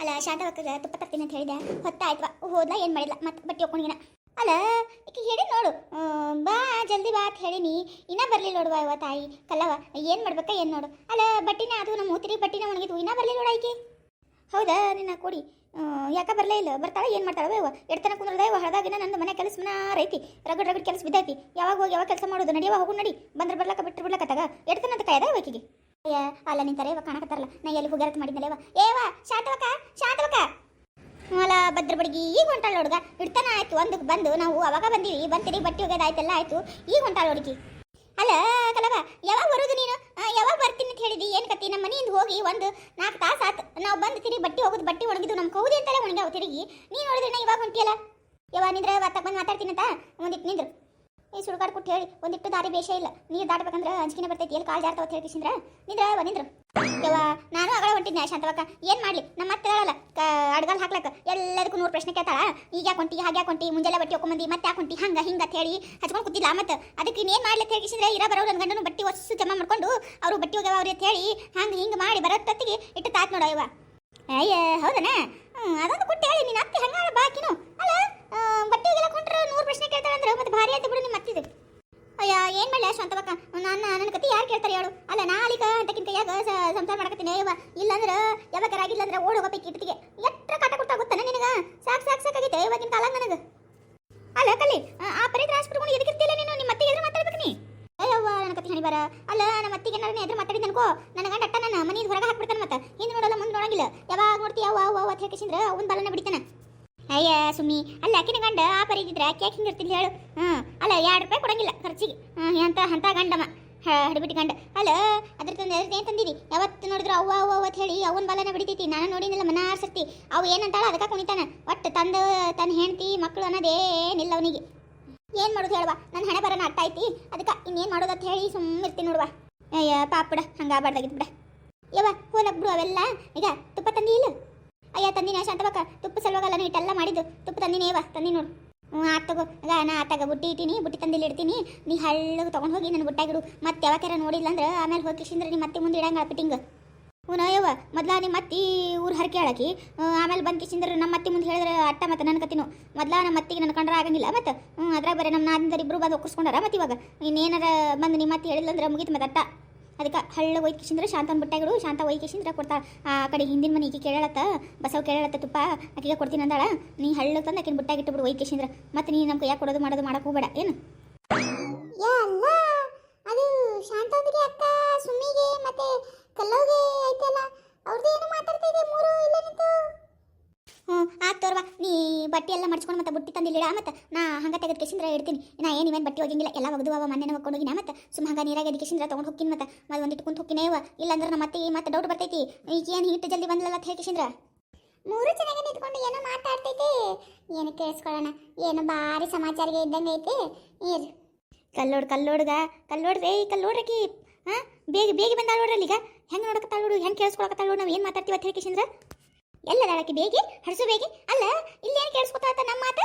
ಅಲ್ಲ, ಶಾಂತವಕ್ಕಗ ತುಪ್ಪ ತರ್ತೀನಿ ಅಂತ ಹೇಳಿದೆ ಹೊತ್ತಾಯ್ತವ. ಹೋದ್ಲ ಏನು ಮಾಡಿಲ್ಲ ಮತ್ತೆ ಬಟ್ಟೆ ಒಕ್ಕೊಂಡಿನ ಅಲ್ಲ, ಈಕೆ ಹೇಳಿ ನೋಡು. ಬಾ, ಜಲ್ದಿ ಬಾ ಅಂತ ಹೇಳಿನಿ. ಇನ್ನ ಬರಲಿಲ್ಲ ನೋಡುವ ಇವ ತಾಯಿ. ಕಲ್ಲವ ಏನು ಮಾಡ್ಬೇಕ ಏನು ನೋಡು. ಅಲ್ಲ, ಬಟ್ಟಿನ ಅದು ನಮ್ಮ ಮೂತಿರಿ ಬಟ್ಟಿನ ಒಣಗಿದ್ವು. ಇನ್ನ ಬರಲಿಲ್ಲ ನೋಡ ಈಕೆ. ಹೌದಾ, ನಿನ್ನ ಕೊಡಿ. ಯಾಕೆ ಬರಲೇ ಇಲ್ಲ? ಬರ್ತಾಳೆ, ಏನು ಮಾಡ್ತಾಳೆ? ಇವ ಎಡ್ತನ ಕುಂದ್ರದ ಇವ ಹಳದಾಗಿನ ನನ್ನ ಮನೆ ಕೆಲಸ ಐತಿ ರಗಡ್ ರಗಡ್ ಕೆಲಸ ಬಿದ್ದೈತಿ. ಯಾವಾಗ ಹೋಗಿ ಯಾವಾಗ ಕೆಲಸ ಮಾಡೋದು? ನಡಿಯವ ಹೋಗು ನಡಿ. ಬಂದ್ರೆ ಬರ್ಲಕ್ಕ, ಬಿಟ್ರು ಬಿಡ್ಲಕ್ಕ ತಗ. ಎಡ್ತನ ಅಂತ ಕಾಯ್ದ ಅಯ್ಯ ಅಲ್ಲ ನಿಂತಾರೆ ಇವ ಕಾಣಕತ್ತಾರಲ್ಲ ನಾ ಎಲ್ಲಿ ಹೋಗ್ಯಾರತ್ ಮಾಡಿದ್ನಲ್ಲ ಇವ ಏವ ಶಾಂತವಕ ಶಾಂತವಕ ಅಲ್ಲ, ಭದ್ರ ಬಡ್ಗಿ, ಈಗ ಹೊಂಟಾಳ ಹುಡುಗ ಇಡ್ತಾನ ಆಯ್ತು ಒಂದು ಬಂದು ನಾವು ಅವಾಗ ಬಂದೀವಿ, ಬಂತೀರಿ, ಬಟ್ಟೆ ಹೋಗೋದಾಯ್ತಲ್ಲ ಆಯ್ತು, ಈಗ ಹೊಂಟಾಳ ಹುಡುಗಿ ಅಲ್ಲ, ಕಲವ, ಯಾವಾಗ ಬರೋದು ನೀನು? ಯಾವಾಗ ಬರ್ತೀನಿ ಅಂತ ಹೇಳಿದಿ? ಏನು ಕತ್ತಿ ನಮ್ಮ ಮನೆಯಿಂದ ಹೋಗಿ ಒಂದು ನಾಲ್ಕು ತಾಸು ಆತು. ನಾವು ಬಂದು ತಿರಿ, ಬಟ್ಟೆ ಹೋಗೋದು ಬಟ್ಟೆ ಒಣಗಿದ್ದು ನಮ್ಮ ಕೌದಿ ಅಂತಲೇ ಒಣಗ್ಯಾವ ತಿರುಗಿ. ನೀನು ನೋಡಿದ್ರೆ ಇವಾಗ ಹೊಂಟಿಯಲ್ಲ? ಯಾವ ನಿಂದ್ರೆ ಬಂದು ಅಂತ? ಒಂದಿಟ್ಟು ನಿಂದ್ರು. ಈ ಸುಡುಗಾಡ್ ಕೊಟ್ಟು ಹೇಳಿ, ಒಂದಿಟ್ಟು ದಾರಿ ಬೇಷ ಇಲ್ಲ. ನೀರು ದಾಟಬೇಕಂದ್ರೆ ಅಂಜಿಕೆನೆ ಬರ್ತೈತಿ. ಎಲ್ಲಿ ಕಾಲು ಜಾರ್ತಾವ ಅಂತ ಹೇಳ್ಕಿಸಿಂದ್ರ ನಿಂದ್ರ ಅವ ನಿಂದ್ರು. ಯವ್ವ, ನಾನು ಅಗಳ ಹೊಂಟಿದ್ನ ಶಾಂತವಕ್ಕ ಏನು ಮಾಡ್ಲಿ? ನಮ್ಮ ಮತ್ತೆ ಹೇಳಲ್ಲ ಅಡ್ಗಲ್ ಹಾಕ್ಲಕ್ಕ. ಎಲ್ಲದಕ್ಕೂ ನೂರು ಪ್ರಶ್ನೆ ಕೇಳ್ತಾಳ. ಈಗ ಯಾಕೆ ಹೊಂಟಿ, ಹಾಗೆ ಕೊಂಟಿ ಮುಂಜಾನೆ ಬಟ್ಟೆ ಹೊಕ್ಕೊಂಬಂದಿ ಮತ್ತೆ ಯಾಕೆ ಹೊಂಟಿ, ಹಂಗ, ಹಿಂಗ ಅಂತ ಹೇಳಿ ಹಚ್ಕೊಂಡು ಕೂತಿಲ್ಲ ಮತ್ತೆ ಅದಕ್ಕೆ ಇನ್ನೇನ್ ಮಾಡ್ಲಿ ಅಂತ ಹೇಳ್ಕಿಸಿದ್ರೆ ಇರ ಬರೋ ನನ್ನ ಗಂಡನು ಬಟ್ಟೆ ಹೊಸ ಜಮಾ ಮಾಡ್ಕೊಂಡು, ಅವರು ಬಟ್ಟೆ ಹೋಗ್ಯಾವ ಅವ್ರಿ ಅಂತ ಹೇಳಿ, ಹಂಗೆ ಹಿಂಗ ಮಾಡಿ, ಬರೋತ್ತತ್ತಿಗೆ ಇಟ್ಟು ತಾತ್ ನೋಡ ಇವ ಅಯ್ಯ ಹೌದನ? ಅದೊಂದು ಕೊಟ್ಟು ಹೇಳಿ ನೀನು ಅತ್ತೆ ಹಂಗಾರ ಬಾಕಿನು ಅಲ್ಲ ಬಟ್ಟೆಗೆಲ್ಲ ಕೊಂಡ್ರೆ ನೂರು ಪ್ರಶ್ನೆ ಕೇಳ್ತಾರೆ ಅಂದ್ರೆ ಮತ್ತೆ ಭಾರಿ ಆಯ್ತು ಬಿಡು ನಿಮ್ಮ ಅತ್ತಿದು. ಅಯ್ಯ ಏನ್ ಮಾಡ್ಲಿ ಶಾಂತವಕ್ಕ ನನ್ನ ನನ್ನ ಕತಿ ಯಾರು ಕೇಳ್ತಾರೆ ಹೇಳು? ಅಲ್ಲ ನಾಳಿಕ ಅಂತಕ್ಕಿಂತ ಯಾಕ ಸಂಸಾರ ಮಾಡಕತ್ತೀನಿ? ಅಯ್ಯವ ಇಲ್ಲಂದ್ರ ಯಾವಾಗ ಆಗಿಲ್ಲ ಅಂದ್ರೆ ಓಡ್ ಹೋಗಬೇಕು ಇಟ್ಟಿಗೆ. ಎಟ್ರ ಕಾಟ ಕೊಡ್ತಾ ಗೊತ್ತನ ನಿನಗ? ಸಾಕ್ ಸಾಕ್ ಸಾಕಾಗೈತೆ ಇವಾಗಿನ ಕಾಲ ನನಗೆ. ಅಲ್ಲ ಕಲಿ ಆ, ಪರಿ ತ್ರಾಸ್ಬಿಡ್ಕೊಂಡು ಎದಕ್ಕಿರ್ತಿಲ್ಲ ನೀನು? ನಿಮ್ಮ ಅತ್ತಿಗೆ ಎದುರು ಮಾತಾಡ್ಬೇಕು ನೀ? ಅಯ್ಯವ್ವ ನನ್ನ ಕತಿ ಹಣಿ ಬರ. ಅಲ್ಲ ನಮ್ಮ ಅತ್ತಿಗೆ ನನ್ನ ಎದುರು ಮಾತಾಡಿದ್ ಅನ್ಕೋ ನನ್ನ ಗಂಡ ಅಟ್ಟ ನನ್ನ ಮನೆಯಿಂದ ಹೊರಗೆ ಹಾಕ್ಬಿಡ್ತಾನೆ ಮತ್ತೆ? ಹಿಂದೆ ನೋಡಲ್ಲ ಮುಂದೆ ನೋಡಂಗಿಲ್ಲ. ನೋಡ್ತೀಯ ಅವ್ವ ಅವ್ವ ಅಂತ ಹೇಳ್ಕಿಸಿದ್ರೆ ಅವನ ಬಲನ ಬಿಡಿತಾನ. ಅಯ್ಯ, ಸುಮ್ಮಿ, ಅಲ್ಲ ಆಕಿನ ಗಂಡ ಆ ಪರಿ ಇದ್ದಿದ್ರೆ ಆಕೆ ಯಾಕೆ ಹಿಂಗಿರ್ತೀನಿ ಹೇಳು. ಹ್ಞೂ ಅಲ್ಲ ಎರಡು ರೂಪಾಯಿ ಕೊಡಂಗಿಲ್ಲ ಖರ್ಚಿಗೆ. ಹ್ಞೂ ಅಂತ ಅಂತ ಗಂಡಮ್ಮ ಹಡಿಬಿಟ್ಟು ಗಂಡ. ಅಲ್ಲ, ಅದ್ರ ತಂದೆ ಏನು ತಂದಿದಿ? ಯಾವತ್ತು ನೋಡಿದ್ರು ಅವ್ವ ಅವ್ವ ಅಂತ ಹೇಳಿ ಅವನ ಬಲನ ಬಿಡಿತೈತಿ. ನಾನು ನೋಡಿನಿಲ್ಲ ಮನ ಸರ್ತಿ ಅವು ಏನಂತಾಳ ಅದಕ್ಕೆ ಕುಣಿತಾನ. ಒಟ್ಟು ತಂದು, ತನ್ನ ಹೆಂಡತಿ ಮಕ್ಕಳು ಅನ್ನೋದೇನಿಲ್ಲ ಅವನಿಗೆ. ಏನು ಮಾಡೋದು ಹೇಳುವ? ನನ್ನ ಹಣೆ ಬರೋಣ ಅಟ್ಟ ಐತಿ. ಅದಕ್ಕೆ ಇನ್ನೇನು ಮಾಡೋದು ಅಂತ ಹೇಳಿ ಸುಮ್ಮನೆ ಇರ್ತೀನಿ ನೋಡುವ. ಅಯ್ಯ, ಪಾಪ ಬಿಡ, ಹಂಗಾಗಬಾರ್ದಾಗಿತ್ತು ಬಿಡ. ಯವ್ವ ಹೋಲಕ್ ಬಿಡು ಅವೆಲ್ಲ. ಈಗ ತುಪ್ಪ ತಂದಿ ಇಲ್ಲ? ಅಯ್ಯ ತಂದಿನ ಶಾಂತವಕ್ಕ ತುಪ್ಪ ಸಲುವಾಗಲ್ಲ ನೀ ಇಟ್ಟೆಲ್ಲ ಮಾಡಿದ್ದು. ತುಪ್ಪ ತಂದಿನೇ ವಾ ತಂದಿ ನೋಡು. ಹ್ಞೂ ಆತ್ ತಗೋ. ಈಗ ನಾ ಆತಾಗ ಬುಟ್ಟಿ ಇಟ್ಟಿನಿ, ಬುಟ್ಟಿ ತಂದಿಲ್ಲಿ ಇಡ್ತೀನಿ. ನೀ ಹಳ್ಳಗೆ ತೊಗೊಂಡು ಹೋಗಿ ನನ್ನ ಬುಟ್ಟಾಗಿಡು ಮತ್ತೆ ಯಾವಾಗಾರ ನೋಡಿಲ್ಲ ಅಂದ್ರೆ ಆಮೇಲೆ ಹೋಗಿ ಕಿಶಿಂದ್ರೆ ನೀ ಮತ್ತೆ ಮುಂದೆ ಇಡಂಗ ಪಿಟ್ಟಿಂಗ್ ಹ್ಞೂ ಯವ್ವ. ಮೊದಲ ನಿಮ್ಮ ಅತ್ತಿ ಊರು ಹರಕೆ ಹೇಳಕಿ ಆಮೇಲೆ ಬಂದು ಕಿಶಿಂದ್ರೆ ನಮ್ಮ ಅತ್ತಿ ಮುಂದೆ ಹೇಳಿದ್ರೆ ಅಟ್ಟ ಮತ್ತೆ ನನ್ನ ಕತ್ತಿನೂ ಮೊದಲ ನಮ್ಮ ಅತ್ತಿಗೆ ನನ್ನ ಕಂಡ್ರೆ ಆಗಂಗಿಲ್ಲ ಮತ್ತೆ. ಹ್ಞೂ ಅದ್ರಾಗ ಬರೀ ನಮ್ಮ ನಾದಿಂದ ಇಬ್ಬರು ಬಂದು ಒಕ್ಕರ್ಸ್ಕೊಂಡಾರ ಮತ್ತೆ ಇವಾಗ. ಇನ್ನೇನಾರ ಬಂದು ನಿಮ್ಮ ಅತ್ತಿ ಹೇಳಿಲ್ಲ ಅಂದ್ರೆ ಮುಗೀತು ಮತ್ತೆ ಅಟ್ಟ. ಅದಕ್ಕೆ ಹಳ್ಳ ಒಯ್ಕಿಸಿಂದ್ರೆ ಶಾಂತನ ಬಿಟ್ಟಾಗಳು, ಶಾಂತ ಒಯ್ಕಿಸಿಂದ್ರೆ ಕೊಡ್ತಾ, ಆ ಕಡೆ ಹಿಂದಿನ ಮನೆ ಈಕೆ ಕೇಳತ್ತ ಬಸವ ಕೇಳತ್ತ ತುಪ್ಪ ಆಕೆಗೆ ಕೊಡ್ತೀನಿ ಅಂದಾಳ. ನೀ ಹಳ್ಳ ತಂದು ಆಕಿನ ಬಿಟ್ಟಾಗಿಟ್ಟುಬಿಡು ಒಯ್ಕಿಸಿಂದ್ರೆ ಮತ್ತೆ ನೀ ನಮ್ಮ ಕೈಯಾಗ ಕೊಡೋದು ಮಾಡೋದು ಮಾಡಕ್ಕೆ ಹೋಗ್ಬೇಡ. ಏನು? ಅದು ಶಾಂತಂದ್ರಿಗೆ ಅಕ್ಕ ಸುಮ್ಮಿಗೆ ಮತ್ತೆ ಕಲ್ಲೋಗೆ ಐತಲ್ಲ ಅವ್ರದ್ದು ಏನು ಮಾತಾಡ್ತಾ ಇದೆ ಮೂರು, ಇಲ್ಲ ನಿಂತು? ಹ್ಞೂ ಆಗ್ತವ್ರವ ನೀ ಬಟ್ಟೆ ಎಲ್ಲ ಮಡ್ಚ್ಕೊಂಡು ಮತ್ತೆ ಬುಟ್ಟಿ ತಂದಿಲ್ಲ ಮತ್ತೆ ನಾ ಹಂಗೆ ತೆಗೆದು ಕೇಸಿಂದ್ರ ಇಡ್ತೀನಿ. ನಾ ಏನು ಇವೇನು ಬಟ್ಟೆ ಹೋಗಿಂಗಿಲ್ಲ ಎಲ್ಲ ಒಗದು ಅವ ಮನೆ ಹೋಗ್ಕೊಂಡು ಹೋಗಿನ ಮತ್ತೆ ಸುಮ್ಮ ಹಂಗೆ ನೀರಾಗ ಅದಕ್ಕೆ ಕೇಸಿಂದ್ರ ತೊಗೊಂಡು ಹೋಗ್ತೀನಿ ಮತ್ತೆ. ಮತ್ತೆ ಒಂದಿಟ್ಟು ಕುಂತ ಇಲ್ಲ ಇಲ್ಲಾಂದ್ರೆ ನಮ್ಮ ಮತ್ತೆ ಮತ್ತೆ ಡೌಟ್ ಬರ್ತೈತಿ. ಈಗ ಏನು ಹಿಟ್ಟು ಜಲ್ದಿ ಬಂದಲ್ಲ ಅಂತ ಹೇಳಿ ಕಿಸಿಂದ್ರ. ಮೂರು ಚೆನ್ನಾಗಿ ನಿಂತ್ಕೊಂಡು ಏನೋ ಮಾತಾಡ್ತೈತಿ. ಏನು ಕೇಳಿಸ್ಕೊಳ್ಳೋಣ ಏನು ಭಾರಿ ಸಮಾಚಾರಿಗೆ ಇದ್ದಂಗೆ ಐತಿ. ಇರ್. ಕಲ್ಲೋಡ್ ಕಲ್ಲೋಡ್ಗ. ಕಲ್ಲೋಡ್ರಿ ಕಲ್ಲೋಡ್ರಕಿ ಹಾ? ಬೇಗ ಬೇಗ ಬಂದಾಳ ನೋಡ್ರಲ್ಲಿ ಈಗ ಹೆಂಗೆ ನೋಡಕತ್ತಾಳ ನೋಡು ಹೆಂಗೆ ಕೇಳಿಸ್ಕೊಳಕತ್ತಾಳ ನೋಡು. ನಾವು ಏನು ಮಾತಾಡ್ತೀವಿ ಅಂತ ಹೇಳಿ ಕಿಸಿಂದ್ರ. ಎಲ್ಲದಾಳಕಿ ಬೇಗಿ, ಹರಿಸು ಬೇಗಿ? ಅಲ್ಲ, ಇಲ್ಲಿ ಏನು ಕೇಳಿಸ್ಕೊತಾತ ನಮ್ಮ ಮಾತು?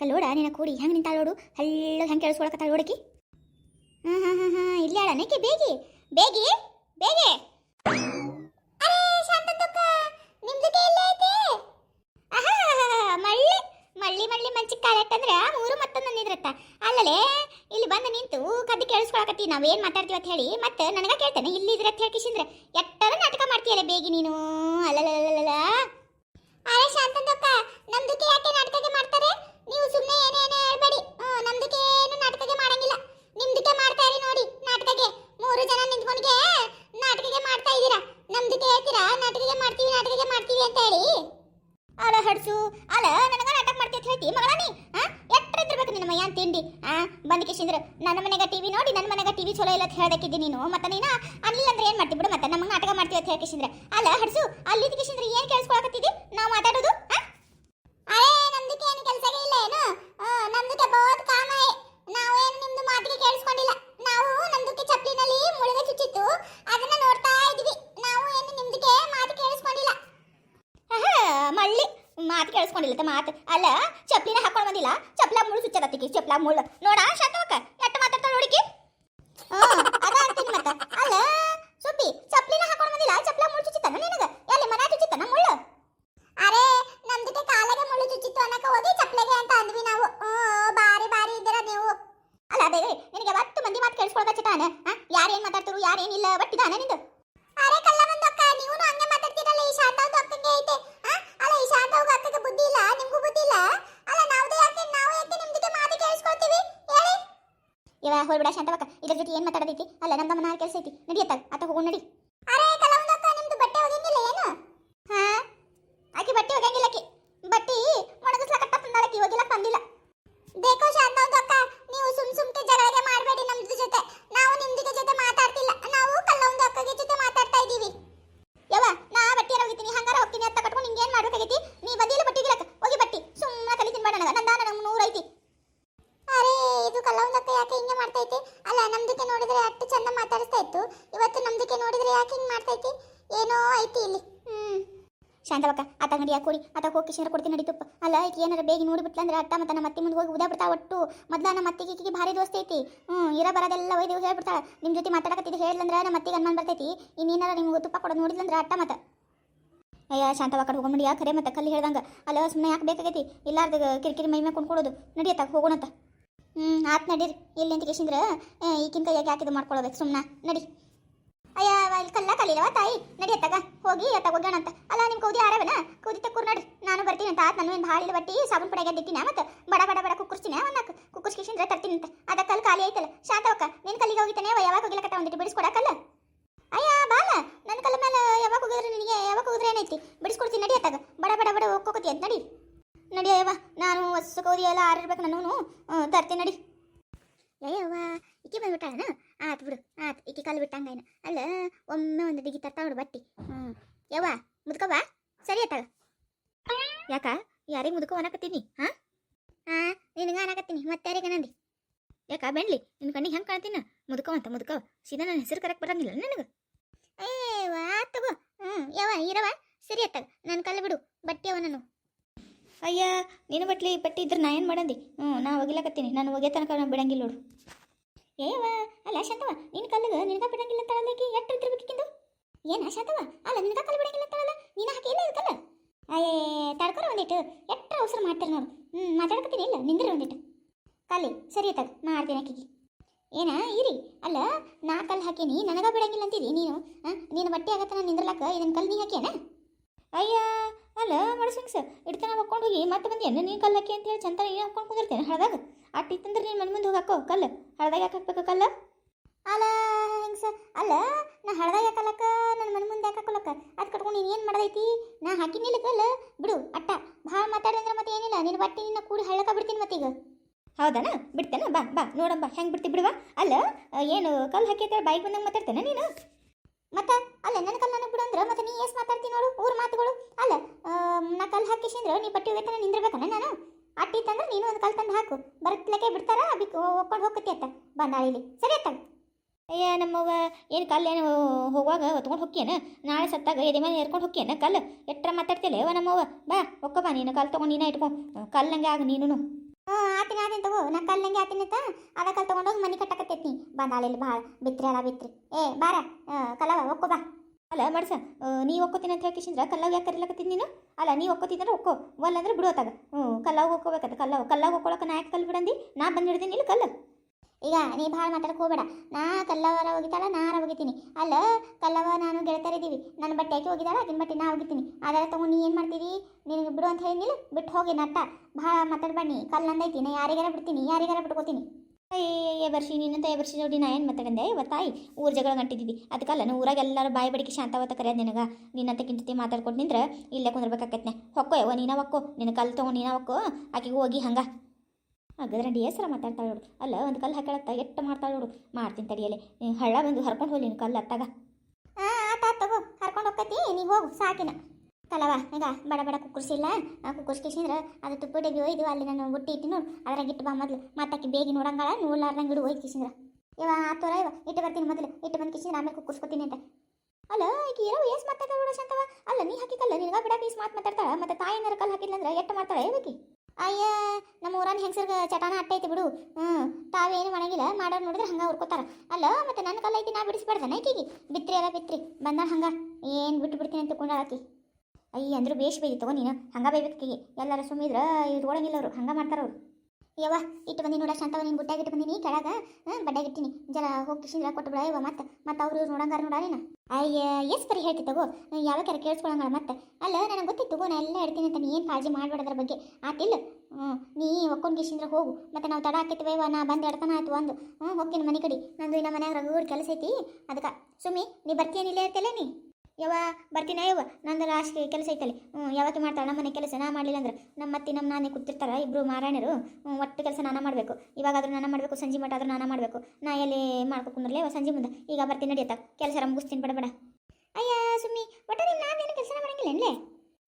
ಕಲ್ಲೋಡ, ನಿನ್ನ ಕೂಡಿ ಹೆಂಗೆ ನಿಂತಾಳೋಡು ಹಳ್ಳ ಹೆಂಗೆ ಕೇಳಿಸ್ಕೊಳಕತ್ತಾಳ ನೋಡಕಿ ಹಾಂ ಹಾಂ ಹಾಂ ಹಾಂ ಇಲ್ಲಿ ಅಳನಕ್ಕೆ ಬೇಗಿ? ಬೇಗಿ? ಬೇಗೆ? ಮಳ್ಳಿ ಮಳ್ಳಿ ಮಂಚಿ ಮೂರು ಮತ್ತೊಂದು ಅಲ್ಲಲೇ, ಇಲ್ಲಿ ಬಂದು ನಿಂತು ಕದ್ದು ಕೇಳಿಸ್ಕೊಳಕತ್ತಿ, ನಾವೇನ್ ಮಾತಾಡ್ತೀವಿ ಅಂತ ಹೇಳಿ, ಮತ್ತೆ ನನಗ ಕೇಳ್ತಾನೆ, ಇಲ್ಲಿ ಇದ್ರ ಅಂತ ಹೇಳ್ಕಿಸಿಂದ್ರೆ ನಾಟಕ ಮಾಡ್ತೀಯಲ್ಲ ಬೇಗ ನೀನು? ಅಲ್ಲಲ್ಲ ಅರೆ ಶಾಂತಂದಕ್ಕ ನಮ್ದಕ್ಕೆ ಯಾಕೆ ನಾಟಕಕ್ಕೆ ಮಾಡ್ತಾರೆ? ನೀವು ಸುಮ್ಮನೆ ಏನೇನೇ ಹೇಳ್ಬೇಡಿ. ಹ್ಮ್, ನಮ್ದಕ್ಕೆ ಏನು ನಾಟಕಕ್ಕೆ ಮಾಡಂಗಿಲ್ಲ. ನಿಮ್ದಕ್ಕೆ ಮಾಡ್ತಾ ಇರಿ ನೋಡಿ ನಾಟಕಕ್ಕೆ. ಮೂರು ಜನ ನಿಂತ್ಕೊಂಡ್ಗೆ ನಾಟಕಕ್ಕೆ ಮಾಡ್ತಾ ಇದ್ದೀರಾ? ನಮ್ದಕ್ಕೆ ಹೇಳ್ತೀರಾ? ನಾಟಕಕ್ಕೆ ಮಾಡ್ತೀವಿ ನಾಟಕಕ್ಕೆ ಮಾಡ್ತೀವಿ ಅಂತ ಹೇಳಿ. ಅಲ್ಲ ಹಡ್ಸು ಅಲ್ಲ ನನಗ ನಾಟಕ ಮಾಡ್ತಿ ಅಂತ ಹೇಳ್ತಿ ಮಗಳ ನೀ ಎಟ್ರ ಇದ್ದಿರ್ಬೇಕು ನಿನ್ನ ಮಯ್ಯ ತಿಂಡಿ. ಆ ಬಂದ್ ಕಿಶಿಂದ್ರ ನನ್ನ ಮನೆಗ ಟಿವಿ ನೋಡಿ, ನನ್ನ ಮನೆಗ ಟಿವಿ ಚಲೋ ಇಲ್ಲ ಅಂತ ಹೇಳ್ದಕ್ಕಿದ್ದಿ ನೀನು. ಮತ್ತೆ ನೀನ, ಅಲ್ಲಿಲ್ಲ ಅಂದ್ರೆ ಏನ್ ಮಾಡ್ತಿ ಬಿಡು, ಮತ್ತೆ ನಮಗೆ ನಾಟಕ ಮಾಡ್ತೀವಿ ಅಂತ ಹೇಳಿ ಕಿಶಿಂದ್ರ ಅಲ್ಲ, ಹಡ್ಸು, ಅಲ್ಲಿ ಕಿಶಿಂದ್ರ ಏನ್ ಕೇಳಿಸ್ಕೊಳಕತ್ತಿದ್ದಿ? ನಾವು ಮಾತಾಡೋದು ಅರೇ ಏನು ಏನು? ಕಾಮ ನಿಮ್ದು ಮಾತಿಗೆ ಕೇಳಿಸ್ಕೊಂಡಿಲ್ಲ. ನಾವು ನಮ್ದಕ್ಕೆ ಚಪ್ಪಲಿನಲ್ಲಿ ಮುಳುಗೆ ಅದನ್ನ ನೋಡ್ತಾ ಇದ್ವಿ ನಾವು ಏನು ನಿಮ್ದಕ್ಕೆ ಮಾತು ಕೇಳಿಸ್ಕೊಂಡಿಲ್ಲ. ಮಳ್ಳಿ, ಮಾತು ಕೇಳಿಸ್ಕೊಂಡಿಲ್ಲ ಮಾತು. ಅಲ್ಲ ಚಪ್ಲಿನ ಬಂದಿಲ್ಲ ಚಪ್ಲ ಮುಳ್ಳು ಸುಚ್ಚದತ್ತಿಗೆ ಚಪ್ಲ ಮುಳ್ಳು. ನೋಡ ಶಾಂತವಕ್ಕ ಹೋಗ್ಬಿಡ ಶಾಂತವಕ್ಕ ಇದ್ರ ಜೊತೆ ಏನು ಮಾತಾಡದೈತಿ? ಅಲ್ಲ ನಮ್ಮ ಮನ ಕೆಲಸ ಐತಿ. ನಡಿಯತ್ತ ಆತ ಹೋಗೋಣ ನಡಿ ಅರೆ ಕಲಾವಂದಕ್ಕ ನಿಮ್ದು ಬಟ್ಟೆ ಒಗೆಂಗಿಲ್ಲ ಏನು ಹಾ ಆಕಿ ಬಟ್ಟೆ ಒಗೆಂಗಿಲ್ಲ ಆಕಿ ಬಟ್ಟಿ ಒಣಗಿಸ್ಲಕಟ್ಟ ತಂದಾಳಕಿ ಒಗಿಲಕ್ ಬಂದಿಲ್ಲ ಬೇಕೋ ಶಾಂತವಕ್ಕ ನೀವು ಸುಮ್ ಸುಮ್ಕೆ ಜಗಳಿಗೆ ಮಾಡಬೇಡಿ ನಮ್ದು ಜೊತೆ ನಾವು ನಿಮ್ದಿಗೆ ಜೊತೆ ಮಾತಾಡ್ತಿಲ್ಲ ನಾವು ಕಲ್ಲವಂದ ಅಕ್ಕಗೆ ಜೊತೆ ಮಾತಾಡ್ತಾ ಇದೀವಿ ಯವ್ವ ನಾ ಬಟ್ಟೆ ಒಗಿತೀನಿ ಹಂಗಾರ ಹೋಗ್ತೀನಿ ಅಂತ ಕಟ್ಕೊಂಡು ನಿಂಗೆ ಏನ್ ಮಾಡ್ಬೇಕಾಗೈತಿ ನೀ ಬಂದಿಲ್ಲ ಬಟ್ಟೆ ಒಗಿಲಕ್ಕ ಹೋಗಿ ಬಟ್ಟಿ ಸುಮ್ಮನೆ ತಲೆ ತಿನ್ಬೇಡ ನನಗ ನಂದ ನನಗೆ ನೂರು ಐತಿ ಅರೆ ಇದು ಕಲ್ಲವಂದಕ್ಕ ಯಾಕೆ ಹಿಂಗೆ ಮಾಡ್ತೈತಿ ಅಲ್ಲ ನಮ್ದಕ್ಕೆ ನೋಡಿದ್ರೆ ಅಷ್ಟು ಚಂದ ಮಾತಾಡಿಸ್ತಾ ಇತ್ತು. ಇವತ್ತು ನಮ್ದಕ್ಕೆ ನೋಡಿದ್ರೆ ಯಾಕೆ ಹಿಂಗೆ ಮಾಡ್ತೈತಿ? ಏನೋ ಐತಿ ಇಲ್ಲಿ. ಹ್ಮ್. ಶಾಂತವಕ್ಕ ಆತ ನಡಿ ಕೂಡಿ. ಆತ ಹೋಗಿ ಕಿಶನ್ ಕೊಡ್ತೀನಿ ನಡೀತಪ್ಪ ಅಲ್ಲ ಐತಿ ಏನಾರ ಬೇಗ ನೋಡಿಬಿಟ್ಲ ಅಂದ್ರೆ ಅಟ್ಟ ಮತ್ತೆ ನಮ್ಮ ಮುಂದೆ ಹೋಗಿ ಉದಾ ಬಿಡ್ತಾ ಒಟ್ಟು. ಮೊದ್ಲ ನಮ್ಮ ಅತ್ತೆಗೆ ಈಕಿಗೆ ಭಾರಿ ದೋಸ್ತಿ ಐತಿ. ಹ್ಞೂ ಇರ ಬರೋದೆಲ್ಲ ಒಯ್ದು ಹೇಳ್ಬಿಡ್ತಾಳೆ. ನಿಮ್ಮ ಜೊತೆ ಮಾತಾಡಕತ್ತಿದ್ದು ಹೇಳ್ದಂದ್ರೆ ನಮ್ಮ ಅತ್ತಿಗೆ ಅನ್ಮಾನ್ ಬರ್ತೈತಿ. ಇನ್ನೇನಾರ ನಿಮ್ಗೆ ತುಪ್ಪ ಕೊಡೋದು ನೋಡಿದ್ಲಂದ್ರೆ ಅಟ್ಟ ಮತ್ತೆ. ಅಯ್ಯ ಶಾಂತವ ಕಡೆ ಹೋಗ್ಬಿಡಿ ಖರೆ ಮತ್ತೆ ಕಲ್ಲಿ ಹೇಳ್ದಂಗೆ. ಅಲ್ಲ ಸುಮ್ಮನೆ ಯಾಕೆ ಬೇಕಾಗೈತಿ? ಇಲ್ಲಾರ್ದ ಕಿರಿಕಿರಿ ಮೈ ಮೇಲೆ ಕೊಂಡ್ಕೊಡೋದು ನಡಿಯತ್ತ ಹೋಗೋಣಂತ. ಹ್ಞೂ ಆತ್ ನಡೀರಿ. ಎಲ್ಲಿ ಅಂತ ಕೇಶಿಂದ್ರ ಈಗಿನ ಯಾಕೆ ಯಾಕಿದು ಮಾಡ್ಕೊಳ್ಬೇಕು ಸುಮ್ಮನೆ ನಡಿ. ಅಯ್ಯ ಇಲ್ಲಿ ಕಲ್ಲ ಕಲೀಲವ ತಾಯಿ. ನಡಿ ಅತ್ತಾಗ, ಹೋಗಿ ಅತ್ತ ಹೋಗೋಣ ಅಂತ. ಅಲ್ಲ ನಿಮ್ಮ ಕೂದಿ ಆರವನ? ಕೌದಿ ಕೂರ್ ನಡ್ರಿ. ನಾನು ಬರ್ತೀನಿ ಅಂತ ಆತ್ ನಾನು ಏನು ಭಾಳ ಇಲ್ಲ ಬಟ್ಟಿ, ಸಾಬೂನ್ ಪಡೆಗೆ ದಿಟ್ಟಿನ ಮತ್ತೆ ಬಡ ಬಡ ಬಡ ಕುಕ್ಕರ್ಸ್ತೀನಿ. ಅವನ್ನ ಕುಕ್ಕರ್ಸ್ಕಿಸಿಂದ್ರೆ ತರ್ತೀನಿ ಅಂತ. ಅದ ಕಲ್ ಖಾಲಿ ಐತಲ್ಲ ಶಾಂತವಕ್ಕ ನಿನ್ನ ಕಲ್ಲಿಗೆ ಹೋಗಿತಾನೆ ಯಾವಾಗ ಕಟ್ಟ ಒಂದಿಟ್ಟು ಬಿಡಿಸ್ಕೊಡಕಲ್ಲ ಅಯ್ಯ, ಬಾಲ ನನ್ನ ಕಲ್ಲ ಮೇಲೆ ಯಾವಾಗ ಹೋಗಿದ್ರೆ ನಿನಗೆ? ಯಾವಾಗ ಹೋಗಿದ್ರೆ ಏನೈತಿ? ಬಿಡಿಸ್ಕೊಡ್ತೀನಿ, ನಡಿ ಅತ್ತಾಗ. ಬಡ ಬಡ ಬಡ ಹೋಗ್ಕೋತಿ ಅಂತ ನಡಿ. ನಡಿ ಅಯ್ಯವ್ವ, ನಾನು ಹೊಸ ಕೌದಿ ಎಲ್ಲ ಆರಿರ್ಬೇಕು ನಾನು ತರ್ತೀನಿ ನಡಿ. ಅಯ್ಯವ್ವ ಇಕ್ಕಿ ಬಂದ್ಬಿಟ್ಟಾಳನ? ಆತ್ ಬಿಡು, ಆತ್ ಇಕ್ಕಿ ಕಲ್ಲು ಬಿಟ್ಟಂಗಾಯ್ನ ಅಲ್ಲ, ಒಮ್ಮೆ ಒಂದು ಡಿಗಿ ತರ್ತಾವಳು ಬಟ್ಟಿ. ಹ್ಞೂ ಯವ್ವ ಮುದ್ಕವ್ವ ಸರಿ ಆತಾಳ ಯಾಕ? ಯಾರಿಗೆ ಮುದ್ಕೋ ಅನ್ನಕತ್ತೀನಿ ಹಾಂ? ಹಾಂ ನಿನಗೆ ಅನ್ನಕತ್ತೀನಿ ಮತ್ತೆ ಯಾರಿಗೆ ನಂದಿ? ಯಾಕ ಬೆಂಡ್ಲಿ ನಿನ್ನ ಕಣ್ಣಿಗೆ ಹೆಂಗೆ ಕಾಣ್ತೀನಿ? ಮುದುಕವ ಅಂತ ಮುದುಕವ ಸೀದಾ ನನ್ನ ಹೆಸರು ಕರೆಕ್ಟ್ ಬರಂಗಿಲ್ಲ ನನಗೆ. ಏ ವಾ ತಗೋ. ಹ್ಞೂ ಯವ್ವ ಇರವ ಸರಿ ಆತಾಳ ನನ್ನ ಕಲ್ಲು ಬಿಡು, ಬಟ್ಟೆ ಅವ ನಾನು ಅಯ್ಯ, ನೀನು ಬಟ್ಲಿ ಬಟ್ಟೆ ಇದ್ರೆ ನಾ ಏನು ಮಾಡಂದಿ? ಹ್ಞೂ, ನಾ ಒಗಿಲಾಕತ್ತೀನಿ ನಾನು ಒಗೆ ತನಕ ನಾನು ಬಿಡಂಗಿಲ್ಲ ನೋಡು. ಏವ ಅಲ್ಲ ಶಾಂತವ ನಿನ್ನ ಕಲ್ಲಿಗೆ ನಿನಗ ಬಿಡಂಗಿಲ್ಲ ಅಂತಳಲ್ಲಕಿ ಎಷ್ಟು ಇದ್ದಿರ್ಬೇಕಿಂದು ಏನ ಶಾಂತವ ಅಲ್ಲ, ನಿನಗ ಕಲ್ಲು ಬಿಡಂಗಿಲ್ಲ ಅಂತಳಲ್ಲ ನೀನು ಹಾಕಿ ಇಲ್ಲ ಕಲ್ಲ ಅಯ್ಯೇ, ತಡ್ಕೊರ ಒಂದಿಟ್ಟು. ಎಟ್ರ ಅವಸರ ಮಾಡ್ತಾರೆ ನೋಡು. ಹ್ಞೂ ಮಾತಾಡ್ಕತ್ತೀನಿ ಇಲ್ಲ, ನಿಂದ್ರೆ ಒಂದಿಟ್ಟು. ಕಲ್ಲಿ, ಸರಿ ತಗ, ಮಾಡ್ತೀನಿ ಆಕಿಗೆ. ಏನ, ಇರಿ. ಅಲ್ಲ, ನಾ ಕಲ್ಲು ಹಾಕೀನಿ, ನನಗ ಬಿಡಂಗಿಲ್ಲ ಅಂತೀರಿ ನೀನು. ಹಾಂ, ನೀನು ಬಟ್ಟೆ ಆಗತ್ತ ನಾನು ನಿಂದ್ರಲಕ್ಕ ಇದನ್ನ ಕಲ್ಲು ನೀ ಹಾಕ್ಯಾನ? ಅಯ್ಯ ಅಲ್ಲ ಮಡಸಿಂಗ್ಸ ಇಡ್ತಾನ ಹಾಕೊಂಡು ಹೋಗಿ, ಮತ್ತೆ ಬಂದೇನು ನೀನು ಕಲ್ಲು ಹಾಕಿ ಅಂತೇಳಿ ಚಂದ ನೀನು ಹಾಕೊಂಡು ಕುಂದಿರ್ತೇನೆ ಹಳದಾಗ ಅಟ್ಟು ಇತ್ತಂದ್ರೆ ನೀನು ಮನೆ ಮುಂದೆ ಹೋಗಿ ಹಾಕೋ ಕಲ್ಲು. ಹಳದಾಗ ಯಾಕೆ ಹಾಕ್ಬೇಕು ಕಲ್ಲು? ಅಲ್ಲ ಸರ್? ಅಲ್ಲ, ನಾ ಹಳದಾಗ ಯಾಕಲ್ಲಕ್ಕ ನನ್ನ ಮನೆ ಮುಂದೆ ಯಾಕೆ ಹಾಕೊಲ್ಲಕ್ಕ ಅದು ಕಟ್ಕೊಂಡು ನೀನು ಏನು ಮಾಡ್ದೈತಿ? ನಾ ಹಾಕಿನಿಲ್ಲ ಕಲ್ಲು. ಬಿಡು, ಅಟ್ಟ. ಭಾಳ ಮಾತಾಡಿದ್ರೆ ಮತ್ತೆ ಏನಿಲ್ಲ. ನಿನ್ನ ಬಟ್ಟೆ ನಿನ್ನ ಕೂಡಿ ಹಳ್ಳಕ ಬಿಡ್ತೀನಿ ಮತ್ತೀಗ. ಹೌದಾನ? ಬಿಡ್ತೇನ? ಬಾ ಬಾ. ನೋಡಮ್ಮ, ಹೆಂಗೆ ಬಿಡ್ತಿ ಬಿಡುವ? ಅಲ್ಲ ಏನು ಕಲ್ಲು ಹಾಕೈತೆ ಬಾಯಿಗೆ ಬಂದಂಗೆ ಮಾತಾಡ್ತೇನೆ ನೀನು? ಮತ್ತ ಅಲ್ಲ ನನ್ನ ನನಗೆ ಬಿಡು ಅಂದ್ರೆ, ಮತ್ತೆ ನೀ ಎಷ್ಟು ಮಾತಾಡ್ತೀನಿ ನೋಡು, ಊರ ಮಾತುಗಳು. ಅಲ್ಲ ನಾ ಕಲ್ಲು ಹಾಕಿಸಿಂದ್ರೆ ನೀ ಪಟ್ಟಿ ಹೋಗ್ತಾನೆ ನಿಂದಿರ್ಬೇಕನ ನಾನು? ಅಟ್ಟಿತ್ತಂದ್ರೆ ನೀನು ಒಂದು ಕಲ್ ತಂದು ಹಾಕು. ಬರತ್ಲಕ್ಕೆ ಬಿಡ್ತಾರ ಬಿಕ್ ಒಪ್ಕೊಂಡು ಹೋಗತಿ ಅತ್ತ ಬಂದಾಳಿಲಿ. ಸರಿ ಅತ್ತ. ಅಯ್ಯ, ನಮ್ಮವ್ವ ಏನು ಕಲ್ಲು ಏನು ಹೋಗುವಾಗ ಹೊತ್ಕೊಂಡು ಹೊಕ್ಕೇನ ನಾಳೆ ಸತ್ತಾಗ ಎದೆ ಮನೆ ಎರ್ಕೊಂಡು ಹೊಕ್ಕೇನ ಕಲ್ಲು? ಎಟ್ರ ಮಾತಾಡ್ತಿಲ್ಲ ಯವ್ವ ನಮ್ಮವ್ವ? ಬಾ ಒಕ್ಕ ಬಾ ನೀನು ಕಲ್ಲು ತೊಗೊಂಡು ನೀನು ಇಟ್ಕೊ. ಕಲ್ಲಂಗೆ ಆಗ ನೀನು ಹ್ಞೂ ಆತಿನ ಆತಿನ ತಗೋ. ನಾ ಕಲ್ಲಂಗೆ ಆತಿನತ್ತ ಅದ ಕಲ್ ತೊಗೊಂಡೋಗಿ ಮನೆ ಕಟ್ಟಕತ್ತೈತಿ ಬಂದಾಳಿಲ್ಲಿ ಭಾಳ ಬಿತ್ರಿ, ಅಲ್ಲ ಬಿತ್ರಿ. ಏ, ಬಾರ. ಕಲವ ಒಕ್ಕೋ ಬಾ. ಅಲ್ಲ, ಮಡ್ಸ ನೀ ಒಕ್ಕೋತೀನಿ ಅಂತ ಹೇಳ್ಕಿಸಿಂದ್ರ ಕಲ್ಲಾಗ ಯಾಕೆ ಕರಿಲಕತ್ತೀನಿ ನೀನು? ಅಲ್ಲ, ನೀ ಒಕ್ಕೋತಿದ್ರೆ ಒಕ್ಕೋ. ಒಲ್ಲ ಅಂದ್ರೆ ಬಿಡೋತಾಗ ಹ್ಞೂ ಕಲ್ಲಾಗ ಒಕ್ಕೋಬೇಕತ್ತ ಕಲ್ಲಾಗ ಕಲ್ಲಾಗ ಒಕ್ಕೊಳಕ್ಕೆ ನಾ ಯಾಕೆ ಕಲ್ಲು ಬಿಡಂದಿ? ನಾ ಬಂದು ಹಿಡ್ದೀನಿ ಇಲ್ಲ ಕಲ್ಲು. ಈಗ ನೀ ಭಾಳ ಮಾತಾಡಕ್ಕೆ ಹೋಗ್ಬೇಡ. ನಾ ಕಲ್ಲವರ ಹೋಗಿತಾಳ ನಾರ ಹೋಗಿತೀನಿ ಅಲ್ಲ, ಕಲ್ಲವ ನಾನು ಗೆಳತರಿದ್ದೀವಿ ನನ್ನ ಬಟ್ಟೆ ಯಾಕೆ ಹೋಗಿದಾಳ ಆಕಿನ ಬಟ್ಟೆ ನಾ ಹೋಗಿತೀನಿ ಆದರೆ ತಗೊಂಡು ನೀ ಏನು ಮಾಡ್ತೀವಿ ನಿನಗೆ ಬಿಡು ಅಂತ ಹೇಳಿನಿಲ್ಲ ಬಿಟ್ಟು ಹೋಗಿ ನಟ್ಟ ಭಾಳ ಮಾತಾಡ್ಬಣ್ಣಿ ಕಲ್ಲು ನಂದೈತಿ, ನಾ ಯಾರಿಗಾರ ಬಿಡ್ತೀನಿ, ಯಾರಿಗಾರ ಬಿಟ್ಕೋತೀನಿ. ಏ ಬರ್ಷಿ ನಿನ್ನಂತ ಏ ಬರ್ಷಿ ನೋಡಿ, ನಾ ಏನು ಮಾತಾಡಂದೆ? ಇವತ್ತಾಯಿ ಊರ ಜಗಳ ಗಂಟಿದ್ದೀವಿ ಅದಕ್ಕಲ್ಲ ನಾವು ಊರಾಗ ಎಲ್ಲರೂ ಬಾಯಿ ಬಡಿಕೆ ಶಾಂತವತ್ತ ಕರೆಯೋದು ನಿನಗೆ. ನಿನ್ನಂತ ಕಿಂಚಿತಿ ಮಾತಾಡ್ಕೊಂಡು ನಿಂದ್ರೆ ಇಲ್ಲೇ ಕುಂದ್ರಬೇಕಾಕತ್ನೆ ಹೊಕ್ಕೋ ಯವ ನೀನ ಹೊಕ್ಕೋ. ನಿನ್ನ ಕಲ್ಲು ನೀನ ಹೊಕ್ಕೋ. ಆಕಿಗೆ ಹೋಗಿ ಹಂಗ. ಹಾಗಾದ್ರೆ ಡಿ ಹೆಸರ ಮಾತಾಡ್ತಾಳೆ ನೋಡು. ಅಲ್ಲ, ಒಂದು ಕಲ್ಲು ಹಾಕಳತ್ತ ಎಷ್ಟು ಮಾಡ್ತಾಳೆ ನೋಡು. ಮಾಡ್ತೀನಿ ತಡಿಯಲೆ ಹಳ್ಳ ಬಂದು ಹರ್ಕೊಂಡು ಹೋಗ್ಲಿ ನೀನು ಕಲ್ಲು ಅತ್ತಾಗ. ಆತ ತಗೋ. ಹರ್ಕೊಂಡು ಹೋಗ್ತೈತಿ ನೀವು ಹೋಗು, ಸಾಕಿನ. ಕಲವ ಈಗ ಬಡ ಬಡ ಕುಕ್ಕರ್ಸಿಲ್ಲ. ಕುಕ್ಕರ್ಸ್ಕಿಸಿದ್ರೆ ಅದು ತುಪ್ಪ, ಡಬ್ಬಿ ಒಯ್ದು ಅಲ್ಲಿ ನಾನು ಬುಟ್ಟಿ ಇಟ್ಟು ನೋಡು ಅದ್ರಾಗ ಇಟ್ಟು ಬಾ ಮೊದ್ಲು. ಮತ್ತಾಕಿ ಬೇಗ ನೋಡಂಗಾಳ ನೋಡ್ಲಾರ್ದಂಗೆ ಇಡು, ಒಯ್ದು ಕಿಸಿಂದ್ರ. ಇವ ಆತೋರ ಇವ ಇಟ್ಟು ಬರ್ತೀನಿ ಮೊದಲು. ಇಟ್ಟು ಬಂದು ಕಿಸಿಂದ್ರ, ಆಮೇಲೆ ಕುಕ್ಕರ್ಸ್ಕೊತೀನಿ ಅಂತ. ಅಲ್ಲ ಈಗ ಇರೋ ಏಸ್ ಮಾತಾಡ್ತಾಳ ನೋಡು ಅಲ್ಲ, ನೀ ಹಾಕಿಕಲ್ಲ ನಿನಗ ಬಿಡ ಪೀಸ್ ಮಾತು ಮಾತಾಡ್ತಾಳ. ಮತ್ತೆ ತಾಯಿನಾರ ಕಲ್ಲು ಹಾಕಿದ್ಲಂದ್ರೆ ಎಷ್ಟು ಮಾಡ್ತಾಳೆ ಏಬೇಕಿ ಅಯ್ಯ, ನಮ್ಮ ಊರನ್ ಹೆಂಗಸರ್ಗ ಚಟಾನ ಅಟ್ಟೈತಿ ಬಿಡು. ಹ್ಞೂ ತಾವೇನು ಮಾಡಂಗಿಲ್ಲ ಮಾಡೋರು ನೋಡಿದ್ರೆ ಹಂಗೆ ಉರ್ಕೋತಾರ. ಅಲ್ಲ, ಮತ್ತೆ ನನ್ನ ಕಲ್ಲ ಐತಿ, ನಾ ಬಿಡಿಸ್ಬಾರ್ದನ ಆಕಿಗೆ ಬಿತ್ರಿ ಎಲ್ಲ ಬಿತ್ರಿ ಬಂದ ಹಂಗೆ. ಏನು ಬಿಟ್ಟು ಬಿಡ್ತೀನಿ ಅಂತ ತಿಳ್ಕೊಂಡಾಳ ಆಕಿ. ಅಯ್ಯ, ಅಂದ್ರೂ ಬೇಷ್ ಬೈದಿ ತಗೋ ನೀನು. ಹಂಗೆ ಬೈಬೇಕಿಗೆ ಎಲ್ಲರೂ ಸುಮ್ಮಿದ್ರ ಇಟ್ಕೊಳಂಗಿಲ್ಲ ಅವರು ಹಂಗೆ ಮಾಡ್ತಾರ ಅವ್ರು ಯವ್ವ, ಇಟ್ಟು ಬಂದಿ ನೋಡ ಶಾಂತವ ನೀನು ಗುಟ್ಟಾಗಿ ಇಟ್ಟು ಬಂದಿನಿ ಕೆಳಗ ಬಡ್ಡಾಗಿ ಇಟ್ಟಿನಿ. ಜರ ಹೋಗಿ ಕಿಶಿಂದ್ರ ಕೊಟ್ಟು ಯವ್ವ, ಮತ್ತೆ ಮತ್ತೆ ಅವರು ನೋಡಂಗಾರ ನೋಡ ನೀನು ಅಯ್ಯ ಎಸ್ ಬರಿ ಹೇಳ್ತಿ ತಗೋ ಕರೆ ಕೇಳಿಸ್ಕೊಳಂಗಳ ಮತ್ತೆ? ಅಲ್ಲ, ನನಗೆ ಗೊತ್ತಿತ್ತು, ತಗೋ, ನಾ ಎಲ್ಲ ಹೇಳ್ತೀನಿ ಅಂತ ನೀನು ಏನು ಕಾಳಜಿ ಮಾಡಬೇಡದ್ರ ಬಗ್ಗೆ. ಆತಿಲ್ಲ. ಹ್ಞೂ ನೀ ಒಕ್ಕೊಂಡು ಕಿಶಿಂದ್ರ ಹೋಗು. ಮತ್ತೆ ನಾವು ತಡ ಆಕೈತಿ ಯವ್ವ, ನಾ ಬಂದು ಎಡ್ತಾನ ಆಯ್ತು ಒಂದು ಹ್ಞೂ ಹೋಗ್ತೀನಿ ಮನೆ ಕಡೆ. ನಂದು ಇನ್ನ ಮನ್ಯಾಗ ರಗೂಡ್ ಕೆಲಸ ಐತಿ. ಅದಕ್ಕೆ ಸುಮ್ಮಿ ನೀ ಬರ್ತೀಯನಿಲ್ಲ ಇರ್ತಲ್ಲ ನೀ? ಯವ್ವ, ಬರ್ತೀನಿ? ಯವ್ವ ನಂದು ರಾಶಿ ಕೆಲಸ ಐತಲ್ಲಿ. ಹ್ಞೂ ಯಾವತ್ತಿ ಮಾಡ್ತಾಳೆ? ನಮ್ಮ ಮನೆ ಕೆಲಸ ನಾ ಮಾಡಲಿಲ್ಲ ಅಂದ್ರೆ. ನಮ್ಮ ಅತ್ತಿ, ನಮ್ಮ ನಾನೇ ಕೂತಿರ್ತಾರೆ ಇಬ್ಬರು ಮಾರಾಯಣರು ಒಟ್ಟು ಕೆಲಸ ನಾನು ಮಾಡಬೇಕು. ಇವಾಗಾದರೂ ನಾನು ಮಾಡಬೇಕು, ಸಂಜೆ ಮಟ್ಟ ಆದರೂ ನಾನು ಮಾಡಬೇಕು. ನಾ ಎಲ್ಲಿ ಮಾಡ್ಕೊ ಕುಂದ್ರಲೇ? ಯವ್ವ, ಸಂಜೆ ಮುಂದೆ. ಈಗ ಬರ್ತೀನಿ, ನಡಿಯತ್ತ. ಕೆಲಸ ಮುಗಿಸ್ತೀನಿ, ಬಡ ಬಡ. ಅಯ್ಯ, ಸುಮ್ಮಿ ಒಟ್ಟು ನಿಮ್ಮ ನಾವೇನು ಕೆಲಸ ಮಾಡಂಗಿಲ್ಲ